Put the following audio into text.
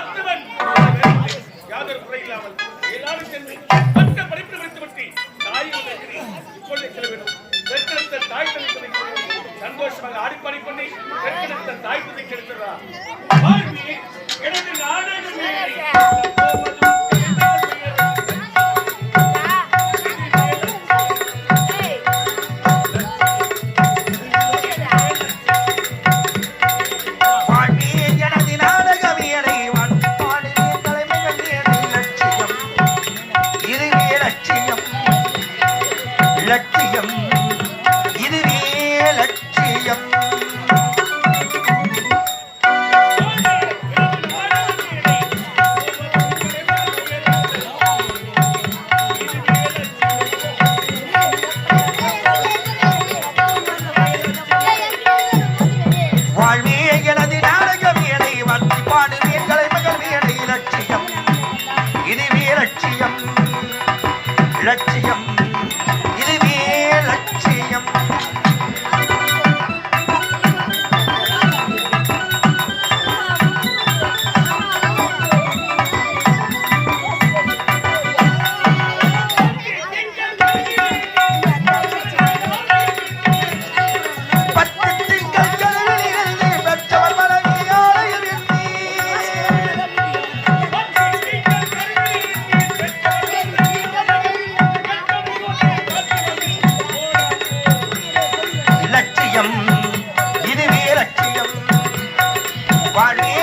வளர்த்தவன் யாதொரு குறை இல்லாமல் எல்லாரும் சென்று மற்ற படிப்பு முடித்துவிட்டு தாயை இப்பொழுது செல்ல வேண்டும் பெற்றெடுத்த தாய் தந்தை சந்தோஷமாக ஆடிப்பாடி பண்ணி பெற்றெடுத்த தாய் தந்தை செலுத்துகிறார் இடத்தில் ஆடகம் ¿Cuál?